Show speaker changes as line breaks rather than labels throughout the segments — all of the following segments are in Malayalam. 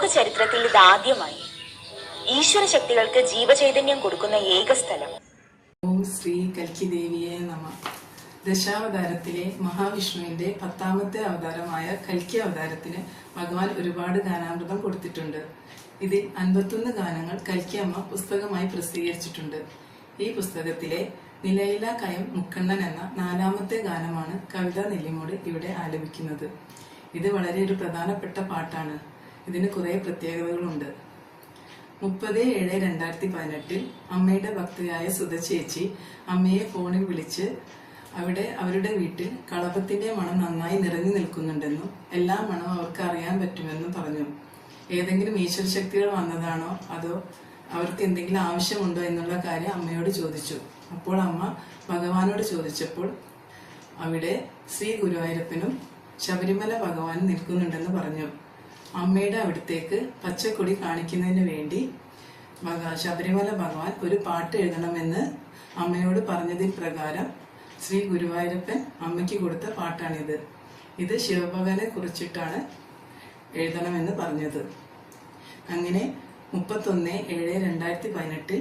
ലോക ചരിത്രത്തിൽ ഇതാദ്യമായി ഈശ്വര ശക്തികൾക്ക് ജീവചൈതന്യം കൊടുക്കുന്ന ഏക സ്ഥലം.
ഓം ശ്രീ കൽക്കി ദേവിയെ നമ. ദശാവതാരത്തിലെ മഹാവിഷ്ണുവിന്റെ പത്താമത്തെ അവതാരമായ കൽക്കി അവതാരത്തിന് ഭഗവാൻ ഒരുപാട് ഗാനാമൃതം കൊടുത്തിട്ടുണ്ട്. ഇതിൽ അൻപത്തൊന്ന് ഗാനങ്ങൾ കൽക്കി അമ്മ പുസ്തകമായി പ്രസിദ്ധീകരിച്ചിട്ടുണ്ട്. ഈ പുസ്തകത്തിലെ നിലയില കയം മുക്കണ്ണൻ എന്ന നാലാമത്തെ ഗാനമാണ് കവിത നെല്ലിമോട് ഇവിടെ ആലപിക്കുന്നത്. ഇത് വളരെ ഒരു പ്രധാനപ്പെട്ട പാട്ടാണ്. ഇതിന് കുറെ പ്രത്യേകതകളുണ്ട്. മുപ്പത് ഏഴ് രണ്ടായിരത്തി പതിനെട്ടിൽ അമ്മയുടെ ഭക്തയായ സുധ ചേച്ചി അമ്മയെ ഫോണിൽ വിളിച്ച് അവിടെ അവരുടെ വീട്ടിൽ കളപത്തിന്റെ മണം നന്നായി നിറഞ്ഞു നിൽക്കുന്നുണ്ടെന്നും എല്ലാ മണം അവർക്ക് അറിയാൻ പറ്റുമെന്നും പറഞ്ഞു. ഏതെങ്കിലും ഈശ്വര ശക്തികൾ വന്നതാണോ? അതോ അവർക്ക് എന്തെങ്കിലും ആവശ്യമുണ്ടോ എന്നുള്ള കാര്യം അമ്മയോട് ചോദിച്ചു. അപ്പോൾ അമ്മ ഭഗവാനോട് ചോദിച്ചപ്പോൾ അവിടെ ശ്രീ ഗുരുവായൂരപ്പനും ശബരിമല ഭഗവാനും നിൽക്കുന്നുണ്ടെന്ന് പറഞ്ഞു. അമ്മയുടെ അവിടത്തേക്ക് പച്ചക്കൊടി കാണിക്കുന്നതിന് വേണ്ടി ശബരിമല ഭഗവാൻ ഒരു പാട്ട് എഴുതണമെന്ന് അമ്മയോട് പറഞ്ഞതിൽ പ്രകാരം ശ്രീ ഗുരുവായൂരപ്പൻ അമ്മയ്ക്ക് കൊടുത്ത പാട്ടാണിത്. ഇത് ശിവഭഗവാനെ കുറിച്ചിട്ടാണ് എഴുതണമെന്ന് പറഞ്ഞത്. അങ്ങനെ മുപ്പത്തൊന്ന് ഏഴ് രണ്ടായിരത്തി പതിനെട്ടിൽ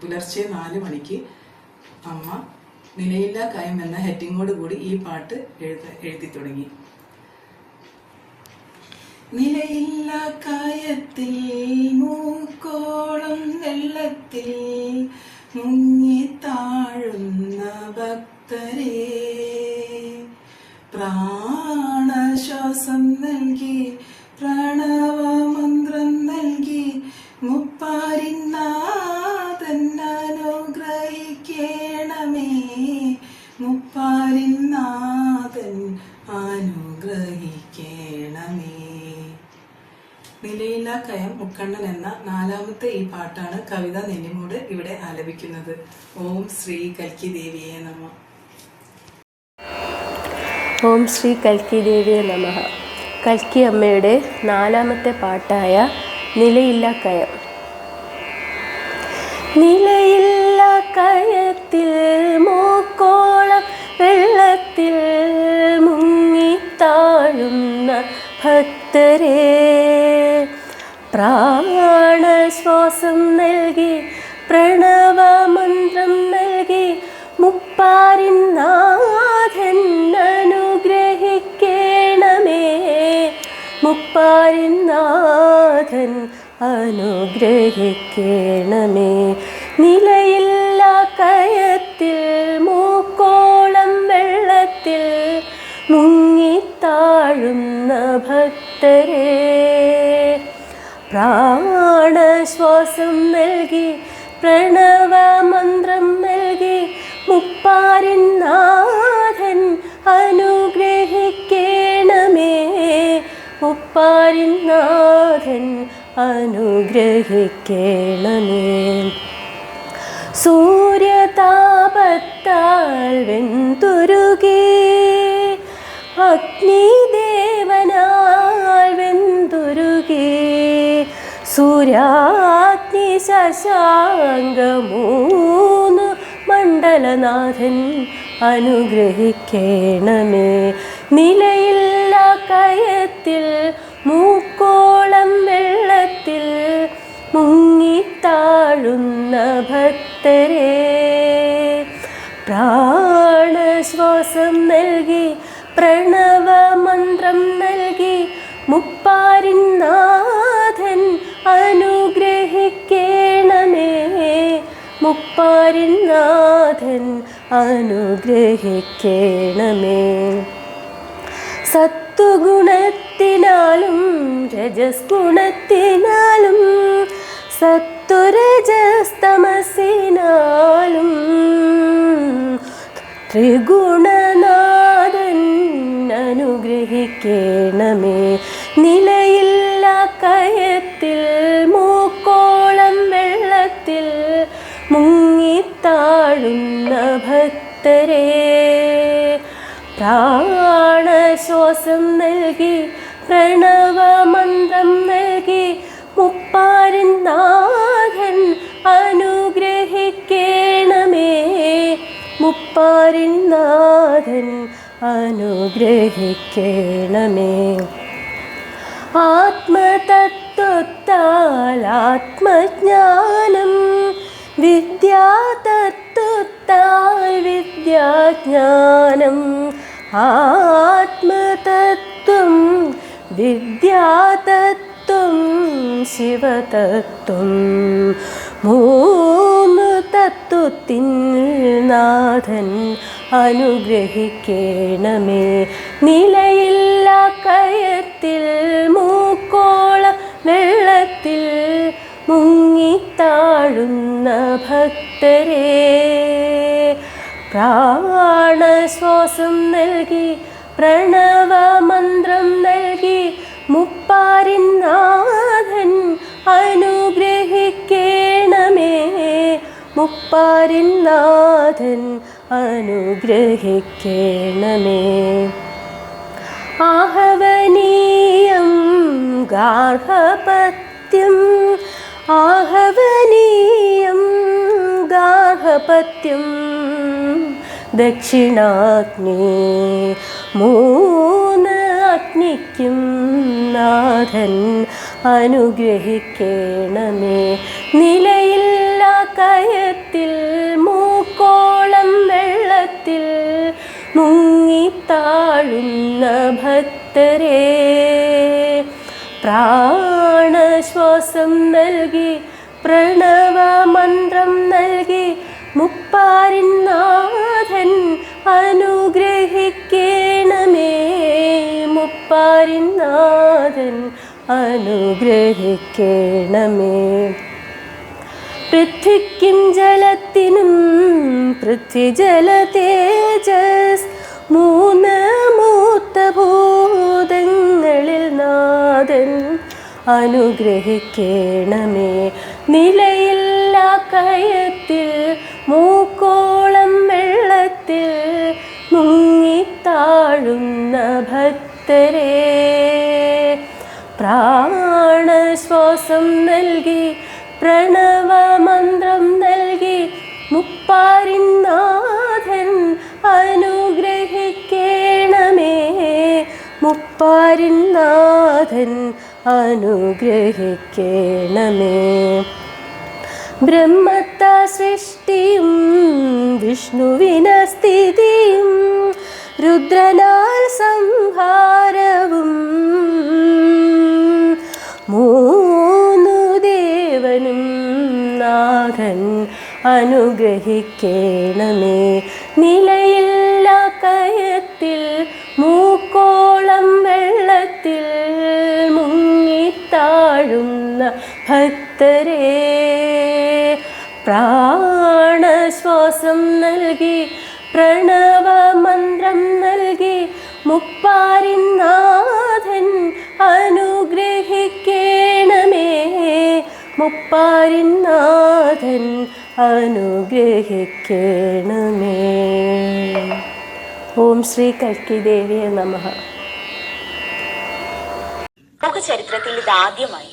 പുലർച്ചെ നാല് മണിക്ക് അമ്മ നിലയില്ല കയം എന്ന ഹെഡിങ്ങോട് കൂടി ഈ പാട്ട് എഴുതി തുടങ്ങി. നിലയില്ല കായത്തിൽ മൂക്കോളം വെള്ളത്തിൽ മുങ്ങി താഴുന്ന ഭക്തരെ. പ്രാണശ്വാസം നൽകി പ്രണവമന്ത്രം മുക്കണ്ണൻ എന്ന നാലാമത്തെ ഈ പാട്ടാണ് കവിത നെല്ലിമൂട് ഇവിടെ ആലപിക്കുന്നത്. ഓം ശ്രീ കൽക്കി ദേവിയെ നമ.
ഓം ശ്രീ കൽക്കി ദേവിയെ നമ. കൽക്കി അമ്മയുടെ നാലാമത്തെ പാട്ടായ നിലയില്ല കയം. നിലയില്ല കയത്തിൽ മൂക്കോളം വെള്ളത്തിൽ മുങ്ങി മുങ്ങിത്താഴുന്ന ഭക്തരെ. പ്രാണശ്വാസം നൽകി പ്രണവമന്ത്രം നൽകി മുപ്പാരിൻ നാഥൻ അനുഗ്രഹിക്കണമേ. മുപ്പാരിൻ നാഥൻ അനുഗ്രഹിക്കണമേ. നിലയില്ല കയത്തിൽ മൂക്കോളം വെള്ളത്തിൽ മുങ്ങിത്താഴുന്ന ഭക്തരെ. പ്രാണശ്വാസം നൽകി പ്രണവമന്ത്രം നൽകി മുപ്പാരൻ നാഥൻ അനുഗ്രഹിക്കണമേ. മുപ്പാരൻ നാഥൻ അനുഗ്രഹിക്കണമേ. സൂര്യതാപത്താൽ വെന്തുരുകി അഗ്നിദേവനാൽ സൂര്യാഗ്നി ശശാങ്കമൂന്ന് മണ്ഡലനാഥൻ അനുഗ്രഹിക്കണമേ. നിലയില്ല കയത്തിൽ മൂക്കോളം വെള്ളത്തിൽ മുങ്ങിത്താഴുന്ന ഭക്തരെ. പ്രാണശ്വാസം നൽകി പ്രണവമന്ത്രം നൽകി മുപ്പാരിൻ മുപ്പാരിൻ നാഥൻ അനുഗ്രഹിക്കണമേ. സത്വഗുണത്തിനാലും രജസ് ഗുണത്തിനാലും സത്വരജസ്തമസിനാലും ത്രിഗുണനാഥൻ അനുഗ്രഹിക്കണമേ. നിലയില്ല ഭക്തരെ പ്രാണശ്വാസം നൽകി പ്രണവമന്ത്രം നൽകി മുപ്പാരൻ നാഥൻ അനുഗ്രഹിക്കണമേ. മുപ്പാരിൻ നാഥൻ അനുഗ്രഹിക്കണമേ. ആത്മതത്വത്താൽ ആത്മജ്ഞാനം വിദ്യാജ്ഞാനം ആത്മതത്വം വിദ്യാതത്വം ശിവതത്വം. മൂന്ന് തത്വത്തിൻ നാഥൻ അനുഗ്രഹിക്കണമേ. നിലയില്ല കയത്തിൽ മൂക്കോള വെള്ളത്തിൽ മുങ്ങിത്താഴുന്ന ഭക്തരെ. പ്രാണശ്വാസം നൽകി പ്രണവമന്ത്രം നൽകി മുപ്പാരിൻ നാഥൻ അനുഗ്രഹിക്കണമേ. മുപ്പാരിൻ നാഥൻ അനുഗ്രഹിക്കണമേ. ആഹവനീയം ഗാർഹപത്യം ആഹവനീയം ഗാർഹപത്യം. ദക്ഷിണാഗ്നി മൂന്ന് അഗ്നിക്കും നാഥൻ അനുഗ്രഹിക്കണമേ. നിലയില്ല കയത്തിൽ മൂക്കോളം വെള്ളത്തിൽ മുങ്ങിത്താഴുന്ന ഭക്തരെ പ്രാണശ്വാസം നൽകി പ്രണവമന്ത്രം നൽകി മുപ്പാരിൻ നാഥൻ അനുഗ്രഹിക്കണമേ. മുപ്പാരിൻ നാഥൻ അനുഗ്രഹിക്കണമേ. പൃഥ്വിക്കും ജലത്തിനും പൃഥ്വിജല തേജസ് മൂന്ന് മൂത്ത ഭൂതങ്ങളിൽ നാഥൻ അനുഗ്രഹിക്കണമേ. നിലയില്ല കയത്തിൽ മൂക്കോളം വെള്ളത്തിൽ മുങ്ങിത്താഴുന്ന ഭക്തരെ പ്രാണശ്വാസം നൽകി പ്രണവമന്ത്രം നൽകി മുപ്പാരി നാഥൻ അനുഗ്രഹിക്കണമേ. മുപ്പാരി നാഥൻ അനുഗ്രഹിക്കണമേ. ബ്രഹ്മത്ത സൃഷ്ടിയും വിഷ്ണുവിന സ്ഥിതിയും രുദ്രനാൽ സംഹാരവും മൂന്നു ദേവനും നാഗൻ അനുഗ്രഹിക്കണമേ. നിലയില്ല കയത്തിൽ മൂക്കോളം വെള്ളത്തിൽ മുങ്ങിത്താഴുന്ന ഭക്തരെ. പ്രാണശ്വാസം നൽകി പ്രണവമന്ത്രം നൽകി മുപ്പാരി നാഥൻ അനുഗ്രഹിക്കണമേ. മുപ്പാരി നാഥൻ അനുഗ്രഹിക്കണമേ. ഓം ശ്രീ കൽക്കി ദേവിയെ നമഃ.
ലോക ചരിത്രത്തിൽ ഇതാദ്യമായി